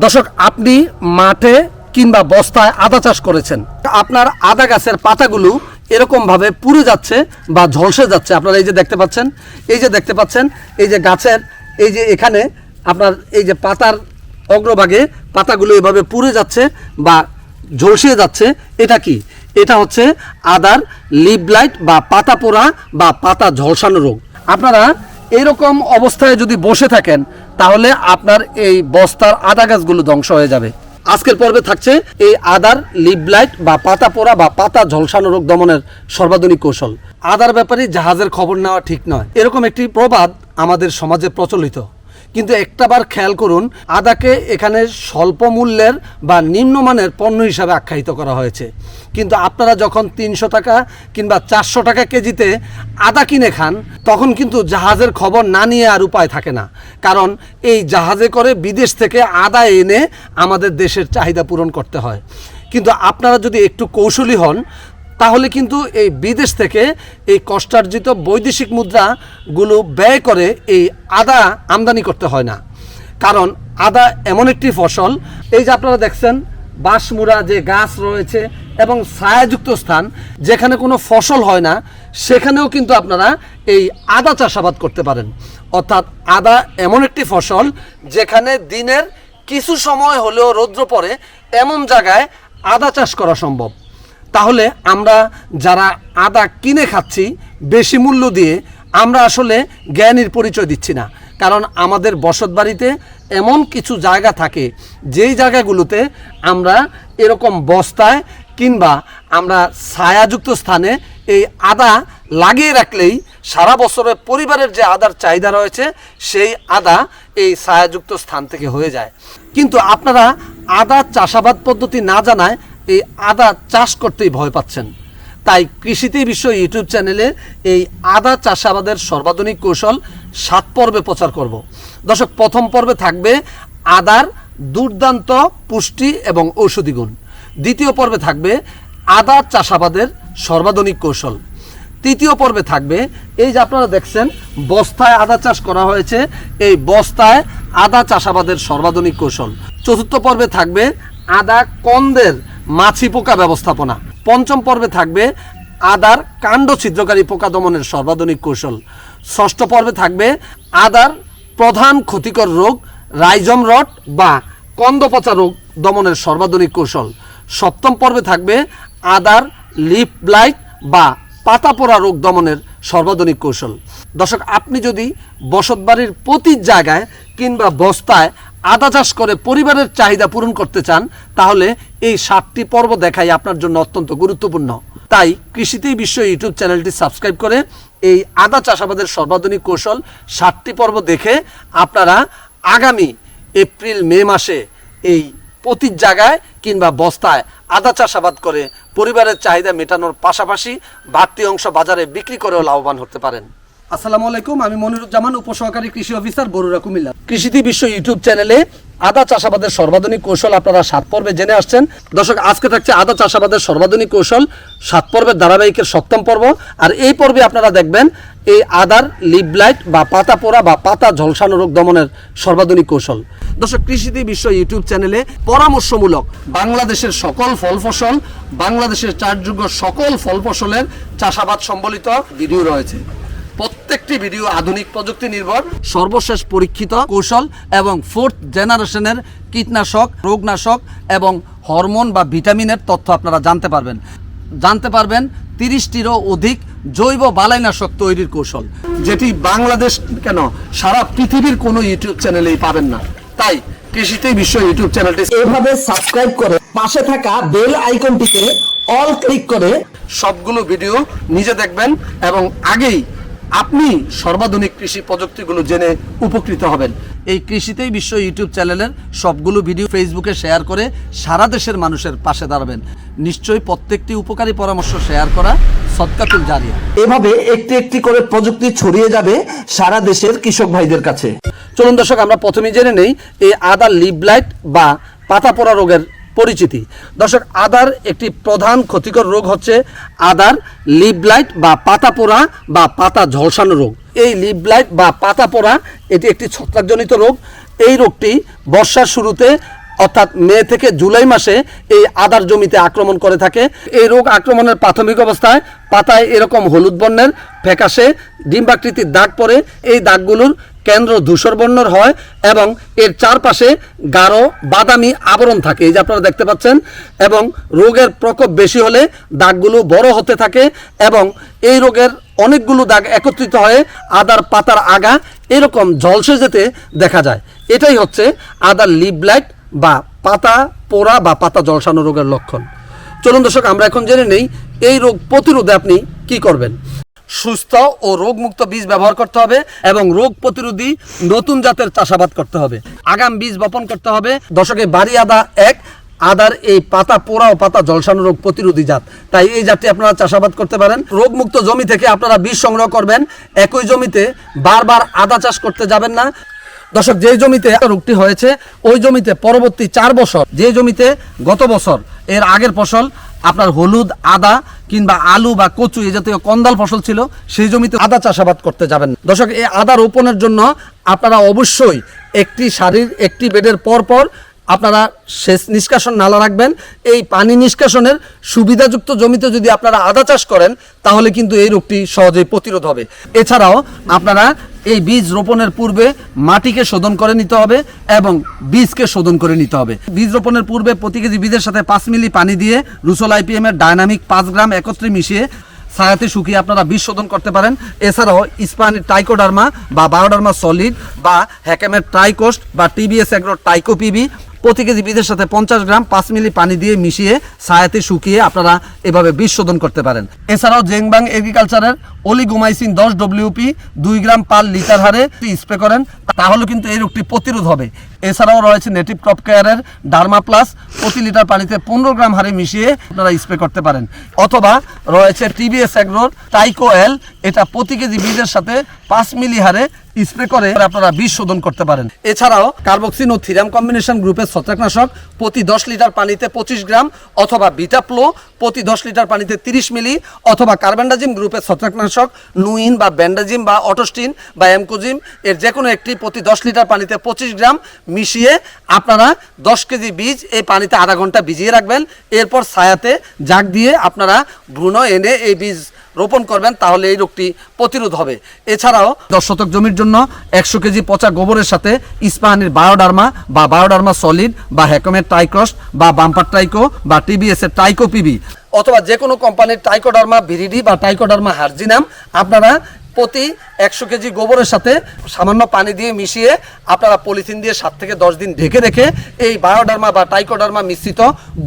দর্শক, আপনি মাঠে কিংবা বস্তায় আদা চাষ করেছেন। আপনার আদা গাছের পাতাগুলো এরকম ভাবে পুড়ে যাচ্ছে বা ঝলসে যাচ্ছে। আপনারা এই যে দেখতে পাচ্ছেন, এই যে দেখতে পাচ্ছেন, এই যে গাছের, এই যে এখানে আপনার এই যে পাতার অগ্রভাগে পাতাগুলো এভাবে পুড়ে যাচ্ছে বা ঝলসিয়ে যাচ্ছে। এটা কি? এটা হচ্ছে আদার লিপ লাইট বা পাতা পোড়া বা পাতা ঝলসানো রোগ। আপনারা এরকম অবস্থায় যদি বসে থাকেন, তাহলে আপনার এই বস্তার আদা গাছগুলো ধ্বংস হয়ে যাবে। আজকের পর্বে থাকছে এই আদার লিপ বা পাতা পোড়া বা পাতা ঝলসানো রোগ দমনের সর্বাধুনিক কৌশল। আদার ব্যাপারে জাহাজের খবর নেওয়া ঠিক নয়। এরকম একটি প্রবাদ আমাদের সমাজে প্রচলিত। কিন্তু একটাবার খেয়াল করুন, আদাকে এখানে স্বল্প মূল্যের বা নিম্নমানের পণ্য হিসাবে আখ্যায়িত করা হয়েছে। কিন্তু আপনারা যখন তিনশো টাকা কিংবা চারশো টাকা কেজিতে আদা কিনে খান, তখন কিন্তু জাহাজের খবর না নিয়ে আর উপায় থাকে না। কারণ এই জাহাজে করে বিদেশ থেকে আদা এনে আমাদের দেশের চাহিদা পূরণ করতে হয়। কিন্তু আপনারা যদি একটু কৌশলী হন তাহলে কিন্তু এই বিদেশ থেকে এই কষ্টার্জিত বৈদেশিক মুদ্রাগুলো ব্যয় করে এই আদা আমদানি করতে হয় না। কারণ আদা এমন একটি ফসল, এই যে আপনারা দেখছেন বাঁশমুড়া যে গাছ রয়েছে এবং ছায়াযুক্ত স্থান, যেখানে কোনো ফসল হয় না, সেখানেও কিন্তু আপনারা এই আদা চাষাবাদ করতে পারেন। অর্থাৎ আদা এমন একটি ফসল যেখানে দিনের কিছু সময় হলেও রৌদ্র পড়ে, এমন জায়গায় আদা চাষ করা সম্ভব। তাহলে আমরা যারা আদা কিনে খাচ্ছি, বেশি মূল্য দিয়ে আমরা আসলে জ্ঞানীর পরিচয় দিচ্ছি না। কারণ আমাদের বসত বাড়িতে এমন কিছু জায়গা থাকে, যেই জায়গাগুলোতে আমরা এরকম বস্তায় কিংবা আমরা ছায়াযুক্ত স্থানে এই আদা লাগিয়ে রাখলেই সারা বছরের পরিবারের যে আদার চাহিদা রয়েছে, সেই আদা এই ছায়াযুক্ত স্থান থেকে হয়ে যায়। কিন্তু আপনারা আদা চাষাবাদ পদ্ধতি না জানায় এই আদা চাষ করতেই ভয় পাচ্ছেন। তাই কৃষিতে বিশ্ব ইউটিউব চ্যানেলে এই আদা চাষাবাদের সর্বাধুনিক কৌশল সাত পর্বে প্রচার করব। দর্শক, প্রথম পর্বে থাকবে আদার দুর্দান্ত পুষ্টি এবং ঔষধি গুণ। দ্বিতীয় পর্বে থাকবে আদা চাষাবাদের সর্বাধুনিক কৌশল। তৃতীয় পর্বে থাকবে, এই যে আপনারা দেখছেন, বস্তায় আদা চাষ করা হয়েছে, এই বস্তায় আদা চাষাবাদের সর্বাধুনিক কৌশল। চতুর্থ পর্বে থাকবে আদা কন্দের মাছি পোকা ব্যবস্থাপনা। পঞ্চম পর্বে থাকবে আদার কাণ্ড ছিদ্রকারী পোকা দমনের সর্বাধুনিক কৌশল। ষষ্ঠ পর্বে থাকবে আদার প্রধান ক্ষতিকর রোগ রাইজম রট বা কন্দপচা রোগ দমনের সর্বাধুনিক কৌশল। সপ্তম পর্বে থাকবে আদার লিপ ব্লাইট বা পাতা পোড়া রোগ দমনের সর্বাধুনিক কৌশল। দর্শক, আপনি যদি বসতবাড়ির প্রতি জায়গায় কিংবা বস্তায় আদা চাষ করে পরিবারের চাহিদা পূরণ করতে চান, তাহলে এই সাতটি পর্ব দেখাই আপনার জন্য অত্যন্ত গুরুত্বপূর্ণ। তাই কৃষিতেই বিশ্ব ইউটিউব চ্যানেলটি সাবস্ক্রাইব করে এই আদা চাষাবাদের সর্বাধুনিক কৌশল সাতটি পর্ব দেখে আপনারা আগামী এপ্রিল, মে মাসে এই প্রতি জায়গায় কিংবা বস্তায় আদা চাষাবাদ করে পরিবারের চাহিদা মেটানোর পাশাপাশি বাড়তি অংশ বাজারে বিক্রি করেও লাভবান হতে পারেন। আসসালামু আলাইকুম, আমি মনিরুজ্জামান, উপসহকারী কৃষি অফিসার বরুরা কুমিল্লা। কৃষিতে বিশ্ব ইউটিউব চ্যানেলে আদা চাষাবাদের সর্বাধুনিক কৌশল আপনারা সাত পর্বে জেনে আসছেন। দর্শক, আজকে থাকছে আদা চাষাবাদের সর্বাধুনিক কৌশল, সাত পর্বের ধারাবাহিকের সপ্তম পর্ব। আর এই পর্বে আপনারা দেখবেন এই আদার লিপ লাইট বা পাতা পোড়া বা পাতা ঝলসানো রোগ দমনের সর্বাধুনিক কৌশল। দর্শক, কৃষিতে বিশ্ব ইউটিউব চ্যানেলে পরামর্শমূলক বাংলাদেশের সকল ফল ফসল, বাংলাদেশের চারযোগ্য সকল ফল ফসলের চাষাবাদ সম্বলিত ভিডিও রয়েছে। প্রত্যেকটি ভিডিও আধুনিক প্রযুক্তি নির্ভর, সর্বশেষ পরীক্ষিত কৌশল এবং ফোর্থ জেনারেশনের কীটনাশক, রোগনাশক এবং হরমোন বা ভিটামিনের তথ্য আপনারা জানতে পারবেন। জানতে পারবেন তিরিশটিরও অধিক জৈব বালাইনাশক তৈরির কৌশল, যেটি বাংলাদেশ কেন, সারা পৃথিবীর কোনো ইউটিউব চ্যানেলেই পাবেন না। তাই কৃষিতেই বিশ্ব ইউটিউব চ্যানেলটি এভাবে সাবস্ক্রাইব করে পাশে থাকা বেল আইকনটিতে অল ক্লিক করে সবগুলো ভিডিও নিজে দেখবেন এবং আগেই আপনি সর্বাধুনিক কৃষি প্রযুক্তিগুলো জেনে উপকৃত হবেন। এই কৃষিতেই বিশ্ব ইউটিউব চ্যানেলের সবগুলো ভিডিও ফেসবুকে শেয়ার করে সারা দেশের মানুষের পাশে দাঁড়াবেন। নিশ্চয়ই প্রত্যেকটি উপকারী পরামর্শ শেয়ার করা সৎকাতুল জারিয়া। এভাবে একটি একটি করে প্রযুক্তি ছড়িয়ে যাবে সারা দেশের কৃষক ভাইদের কাছে। চলুন দর্শক আমরা প্রথমে জেনে নেই এই আদা লিপ লাইট বা পাতা পড়া রোগের পরিচিতি। দর্শক, আদার একটি প্রধান ক্ষতিকর রোগ হচ্ছে আদার লিপ লাইট বা পাতা পোড়া বা পাতা ঝলসানো রোগ। এই লিপ লাইট বা পাতা পোড়া এটি একটি ছত্রাকজনিত রোগ। এই রোগটি বর্ষার শুরুতে, অর্থাৎ মে থেকে জুলাই মাসে এই আদার জমিতে আক্রমণ করে থাকে। এই রোগ আক্রমণের প্রাথমিক অবস্থায় পাতায় এরকম হলুদ বর্ণের ফ্যাকাশে ডিম্বাকৃতির দাগ পড়ে। এই দাগগুলোর কেন্দ্র ধূসর বর্ণর হয় এবং এর চারপাশে গাঢ়, বাদামি আবরণ থাকে, এই যে আপনারা দেখতে পাচ্ছেন, এবং রোগের প্রকোপ বেশি হলে দাগগুলো বড় হতে থাকে এবং এই রোগের অনেকগুলো দাগ একত্রিত হয়ে আদার পাতার আগা এরকম ঝলসে যেতে দেখা যায়। এটাই হচ্ছে আদার লিপ ব্লাইট বা পাতা পোড়া বা পাতা জলসানো রোগের লক্ষণ। চলুন দর্শক, আমরা এখন জেনে নেই এই রোগ প্রতিরোধে আপনি কি করবেন। সুস্থ ও রোগমুক্ত বীজ ব্যবহার করতে হবে এবং রোগ প্রতিরোধী নতুন জাতের চাষাবাদ করতে হবে। আগাম বীজ বপন করতে হবে। দশকে বাড়ি আদা এক, আদার এই পাতা পোড়া ও পাতা জলসানো রোগ প্রতিরোধী জাত। তাই এই জাতটি আপনারা চাষাবাদ করতে পারেন। রোগমুক্ত জমি থেকে আপনারা বীজ সংগ্রহ করবেন। একই জমিতে বারবার আদা চাষ করতে যাবেন না। দর্শক, যে জমিতে রোগটি হয়েছে, ওই জমিতে পরবর্তী চার বছর, যে জমিতে গত বছর এর আগের ফসল, আপনার হলুদ, আদা কিংবা আলু বা কচু এই জাতীয় কন্দাল ফসল ছিল, সেই জমিতে আদা চাষাবাদ করতে যাবেন। দর্শক, এই আদা রোপণের জন্য আপনারা অবশ্যই একটি শাড়ির একটি বেডের পর পর আপনারা সেচ নিষ্কাশন নালা রাখবেন। এই পানি নিষ্কাশনের সুবিধাযুক্ত জমিতে যদি আপনারা আদা চাষ করেন, তাহলে কিন্তু এই রোগটি সহজেই প্রতিরোধ হবে। এছাড়াও আপনারা এই বীজ রোপণের পূর্বে মাটিকে শোধন করে নিতে হবে এবং বীজকে শোধন করে নিতে হবে। বীজ রোপণের পূর্বে প্রতি কেজি বীজের সাথে পাঁচ মিলি পানি দিয়ে রুসোল আইপিএম এর ডায়নামিক পাঁচ গ্রাম একত্রে মিশিয়ে ছায়াতে শুকিয়ে আপনারা বীজ শোধন করতে পারেন। এছাড়াও ইস্পাহানির টাইকোডার্মা বা বায়োডার্মা সলিড বা হ্যাকেমের ট্রাইকোস্ট বা টিবিএস এগ্রো টাইকোপিবি প্রতি কেজি বীজের সাথে পঞ্চাশ গ্রাম পাঁচ মিলি পানি দিয়ে মিশিয়ে, ছায়াতে শুকিয়ে আপনারা এভাবে বীজ শোধন করতে পারেন। এছাড়াও জেংবাং এগ্রিকালচারের অলিগোমাইসিন দশ ডব্লিউপি দুই গ্রাম পার লিটার হারে স্প্রে করেন, তাহলে কিন্তু এই রোগটি প্রতিরোধ হবে। এছাড়াও রয়েছে নেটিভ ক্রপ কেয়ারের ডার্মা প্লাস প্রতি লিটার পানিতে পনেরো গ্রাম হারে মিশিয়ে আপনারা স্প্রে করতে পারেন। অথবা রয়েছে টিবিএস এগ্রোর টাইকো এল এটা প্রতি কেজি বীজের সাথে পাঁচ মিলি হারে স্প্রে করে আপনারা বীজ শোধন করতে পারেন। এছাড়াও কার্বক্সিন ও থিরাম কম্বিনেশন গ্রুপের ছত্রাকনাশক প্রতি দশ লিটার পানিতে পঁচিশ গ্রাম অথবা বিটাপ্লো প্রতি দশ লিটার পানিতে তিরিশ মিলি অথবা কার্বেন্ডাজিম গ্রুপের ছত্রাকনাশক নুইন বা ব্যান্ডাজিম বা অটোস্টিন বা এমকোজিম এর যে কোনো একটি প্রতি দশ লিটার পানিতে পঁচিশ গ্রাম মিশিয়ে আপনারা দশ কেজি বীজ এই পানিতে আধা ঘণ্টা ভিজিয়ে রাখবেন। এরপর ছায়াতে জাগ দিয়ে আপনারা ভ্রূণ এনে এই বীজ রোপণ করবেন, তাহলে এই রোগটি প্রতিরোধ হবে। এছাড়াও দশ শতক জমির জন্য একশো কেজি পচা গোবরের সাথে ইস্পাহানির বায়োডার্মা বা বায়োডার্মা সলিড বা হ্যাকমের টাইক্রস বা বাম্পার টাইকো বা টিবিএস এর টাইকো পিবি অথবা যে কোনো কোম্পানির টাইকোডার্মা ভিরিডি বা টাইকোডার্মা হার্জিনাম আপনারা প্রতি একশো কেজি গোবরের সাথে সামান্য পানি দিয়ে মিশিয়ে আপনারা পলিথিন দিয়ে সাত থেকে দশ দিন ঢেকে রেখে এই বায়োডার্মা বা টাইকোডার্মা মিশ্রিত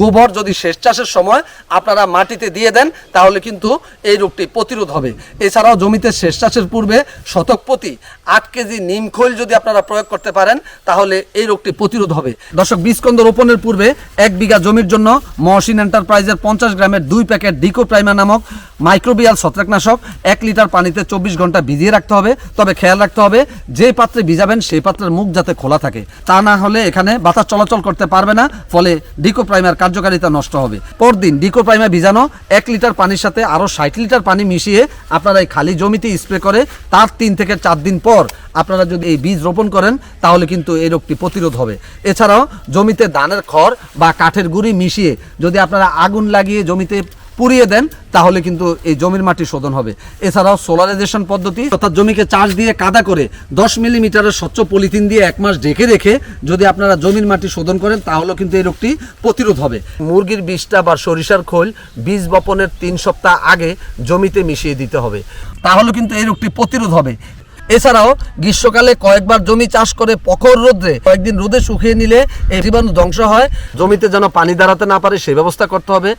গোবর যদি শেষ চাষের সময় আপনারা মাটিতে দিয়ে দেন, তাহলে কিন্তু এই রোগটি প্রতিরোধ হবে। এছাড়াও জমিতে শেষ চাষের পূর্বে শতক প্রতি আট কেজি নিম খৈল যদি আপনারা প্রয়োগ করতে পারেন, তাহলে এই রোগটি প্রতিরোধ হবে। দর্শক বীজকন্দ রোপণের পূর্বে এক বিঘা জমির জন্য মহসিন এন্টারপ্রাইজের পঞ্চাশ গ্রামের দুই প্যাকেট ডিকো প্রাইমা নামক মাইক্রোবিয়াল ছত্রাকনাশক এক লিটার পানিতে চব্বিশ ঘণ্টা ভিজিয়ে রাখতে হবে, তবে খেয়াল রাখতে হবে, যে পাত্রে ভিজাবেন সেই পাত্রের মুখ যাতে খোলা থাকে। তা না হলে এখানে বাতাস চলাচল করতে পারবে না, ফলে ডিকো প্রাইমার কার্যকারিতা নষ্ট হবে। পরদিন ডিকো প্রাইমা ভিজানো এক লিটার পানির সাথে আরও ষাট লিটার পানি মিশিয়ে আপনারা এই খালি জমিতে স্প্রে করে, তার তিন থেকে চার দিন পর আপনারা যদি এই বীজ রোপণ করেন, তাহলে কিন্তু এই রোগটি প্রতিরোধ হবে। এছাড়াও জমিতে ধানের খড় বা কাঠের গুঁড়ি মিশিয়ে যদি আপনারা আগুন লাগিয়ে জমিতে পুড়িয়ে দেন, তাহলে কিন্তু এই জমির মাটি শোধন হবে। এছাড়াও সোলারাইজেশন পদ্ধতি, অর্থাৎ জমিকে চাষ দিয়ে কাদা করে দশ মিলিমিটারের স্বচ্ছ পলিথিন দিয়ে এক মাস ঢেকে রেখে যদি আপনারা জমির মাটি শোধন করেন তাহলে কিন্তু এই রোগটি প্রতিরোধ হবে। মুরগির বিষটা বা সরিষার খোল বীজ বপনের তিন সপ্তাহ আগে জমিতে মিশিয়ে দিতে হবে। তাহলে কিন্তু এই রোগটি প্রতিরোধ হবে। এছাড়াও গ্রীষ্মকালে কয়েকবার জমি চাষ করে প্রখর রোদ্রে কয়েকদিন রোদে শুকিয়ে নিলে এই জীবাণু ধ্বংস হয়। জমিতে যেন পানি দাঁড়াতে না পারে সেই ব্যবস্থা করতে হবে,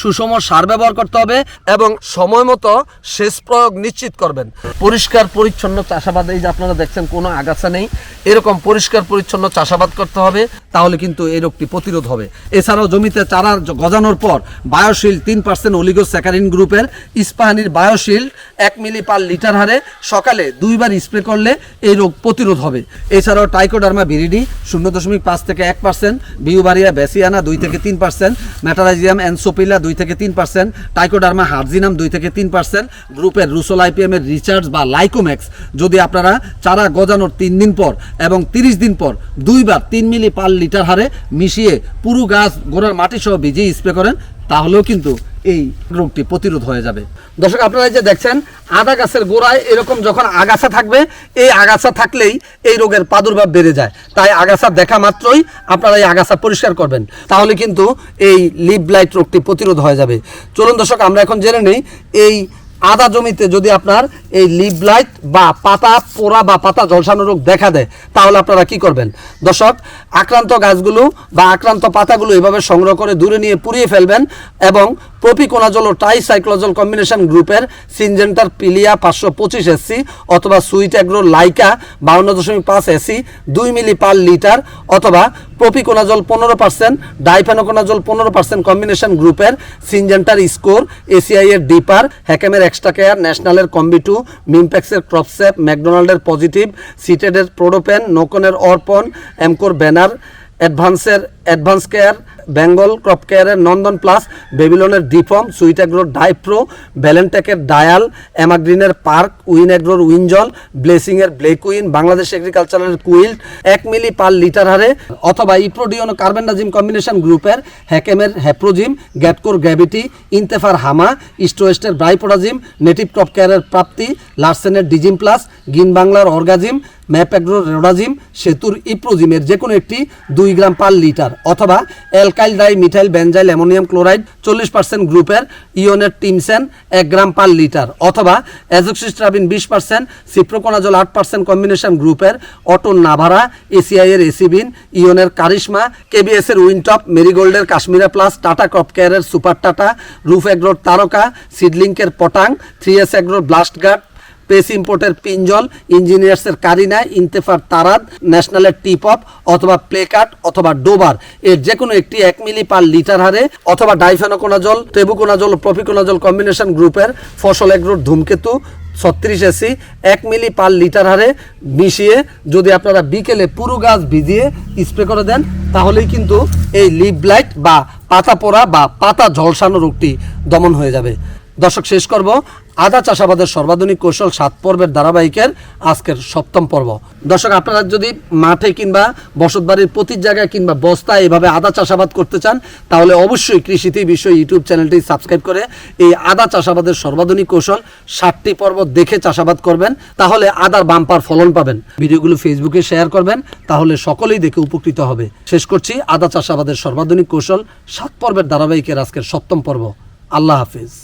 সুষম সার ব্যবহার করতে হবে এবং সময় মতো সেচ প্রয়োগ নিশ্চিত করবেন। পরিষ্কার পরিচ্ছন্ন চাষাবাদ, এই যে আপনারা দেখছেন কোনো আগাছা নেই, এরকম পরিষ্কার পরিচ্ছন্ন চাষাবাদ করতে হবে, তাহলে কিন্তু এই রোগটি প্রতিরোধ হবে। এছাড়াও জমিতে চারা গজানোর পর বায়োশিল তিন পার্সেন্ট অলিগো স্যাকারিন গ্রুপের ইস্পাহানির বায়োশিল এক মিলি পার লিটার হারে সকালে দুইবার দুইবার স্প্রে করলে এই রোগ প্রতিরোধ হবে। এছাড়াও টাইকোডার্মা বিরিডি শূন্য দশমিক পাঁচ থেকে এক পার্সেন্ট বিউবারিয়া বেসিয়ানা দুই থেকে তিন পার্সেন্ট মেটারাইজিয়াম অ্যানসোপিলা দুই থেকে তিন পার্সেন্ট টাইকোডার্মা হার্জিনাম দুই থেকে তিন পার্সেন্ট গ্রুপের রুসোল আইপিএম এর রিচার্জ বা লাইকোম্যাক্স যদি আপনারা চারা গজানোর তিন দিন পর এবং তিরিশ দিন পর দুইবার তিন মিলি পার লিটার হারে মিশিয়ে পুরো গাছ গোড়ার মাটি সহ ভিজিয়ে স্প্রে করেন, তাহলেও কিন্তু এই রোগটি প্রতিরোধ হয়ে যাবে। দর্শক, আপনারা যে দেখছেন আদা গাছের গোড়ায় এরকম যখন আগাছা থাকবে, এই আগাছা থাকলেই এই রোগের প্রাদুর্ভাব বেড়ে যায়। তাই আগাছা দেখা মাত্রই আপনারা এই আগাছা পরিষ্কার করবেন। তাহলে কিন্তু এই লিপ ব্লাইট রোগটি প্রতিরোধ হয়ে যাবে। চলুন দর্শক, আমরা এখন জেনে নেই, এই আদা জমিতে যদি আপনার এই লিপ ব্লাইট বা পাতা পোড়া বা পাতা ঝলসানো রোগ দেখা দেয়, তাহলে আপনারা কি করবেন? দর্শক, আক্রান্ত গাছগুলো বা আক্রান্ত পাতাগুলো এভাবে সংগ্রহ করে দূরে নিয়ে পুড়িয়ে ফেলবেন এবং প্রপিকোনাজল ও ট্রাইসাইক্লোজল কম্বিনেশন গ্রুপের সিনজেন্টার পিলিয়া পাঁচশো পঁচিশ এসসি অথবা সুইট অ্যাগ্রো লাইকা বাউন্ন দশমিক পাঁচ এসি দুই মিলি পার লিটার অথবা প্রপিকোনাজল পনেরো পার্সেন্ট, ডাইফেনোকোনাজল পনেরো পার্সেন্ট কম্বিনেশন গ্রুপের সিনজেন্টার স্কোর এসিআই এর ডিপার, হ্যাকেমের এক্সট্রা কেয়ার ন্যাশনালের কম্বিটু মিমপ্যাক্সের ক্রপসেপ ম্যাকডোনাল্ডের পজিটিভ সিটেডের প্রোডোপেন নোকনের অর্পণ এমকোর ব্যানার অ্যাডভান্সের অ্যাডভান্স কেয়ার বেঙ্গল ক্রপ কেয়ারের নন্দন প্লাস, বেবিলনের ডিফর্ম সুইট অ্যাগ্রোর ডাইপ্রো ভ্যালেন্টেকের ডায়াল অ্যামাগ্রিনের পার্ক উইন অ্যাগ্রোর উইনজল, ব্লেসিংয়ের ব্লেক উইন বাংলাদেশ এগ্রিকালচারের কুইল্ড এক মিলি পার লিটার হারে, অথবা ইপ্রোডিওন ও কার্বেন্ডাজিম কম্বিনেশন গ্রুপের হ্যাকেমের হ্যাপ্রোজিম গ্যাটকোর গ্র্যাভিটি, ইন্তেফার হামা ইস্টোয়েস্টের ব্রাইপোডাজিম, নেটিভ ক্রপ কেয়ারের প্রাপ্তি, লার্সেনের ডিজিম প্লাস, গিন বাংলার অর্গাজিম ম্যাপেগ্রোর রোডাজিম সেতুর ইপ্রোজিমের যে কোনো একটি দুই গ্রাম পার লিটার অথবা alkyl di methyl benzyl ammonium chloride চল্লিশ পার্সেন্ট গ্রুপের ইওনের টিমসেন এক গ্রাম পার লিটার অথবা অ্যাজোক্সিস্ট্রাবিন বিশ পার্সেন্ট, সিপ্রোকোনাজল আট পার্সেন্ট কম্বিনেশন গ্রুপের অটো নাভারা এসিআই এর এসিবিন, ইওনের কারিশমা কেবিএস এর উইনটপ মেরিগোল্ডের কাশ্মীরা প্লাস, টাটা ক্রপ কেয়ারের সুপার টাটা, রুফ এগ্রোর তারকা, সিডলিংকের পটাং, থ্রি এস এগ্রোর ব্লাস্ট গার্ড পেস ইম্পোর্টের পিঞ্জল, ইঞ্জিনিয়ার্সের কারিনা, ইন্তেফার তারাদ, ন্যাশনালের টিপপ, অথবা প্লেকার্ট অথবা ডোবার। এর যে কোনো একটি এক মিলি পার লিটার হারে, অথবা ডাইফেনোকোনাজল, টেবুকোনাজল ও প্রফিকোনাজল কম্বিনেশন গ্রুপের ফসল এগ্রোর ধূমকেতু, ছত্রিশ এসি, এক মিলি পার লিটার হারে মিশিয়ে যদি আপনারা বিকেলে পুরো গাছ ভিজিয়ে স্প্রে করে দেন, তাহলেই কিন্তু এই লিপ ব্লাইট বা পাতা পোড়া বা পাতা ঝলসানো রোগটি দমন হয়ে যাবে। দর্শক, শেষ করব। আদা চাষাবাদের সর্বাধুনিক কৌশল সাত পর্বের ধারাবাহিকের আজকের সপ্তম পর্ব। দর্শক, আপনারা যদি মাঠে কিংবা বসতবাড়ির প্রতি জায়গায় কিংবা বস্তায় এভাবে আদা চাষাবাদ করতে চান, তাহলে অবশ্যই কৃষিতে বিষয় ইউটিউব চ্যানেলটি সাবস্ক্রাইব করে এই আদা চাষাবাদের সর্বাধুনিক কৌশল সাতটি পর্ব দেখে চাষাবাদ করবেন, তাহলে আদার বাম্পার ফলন পাবেন। ভিডিওগুলো ফেসবুকে শেয়ার করবেন, তাহলে সকলেই দেখে উপকৃত হবে। শেষ করছি আদা চাষাবাদের সর্বাধুনিক কৌশল সাত পর্বের ধারাবাহিকের আজকের সপ্তম পর্ব। আল্লাহ হাফিজ।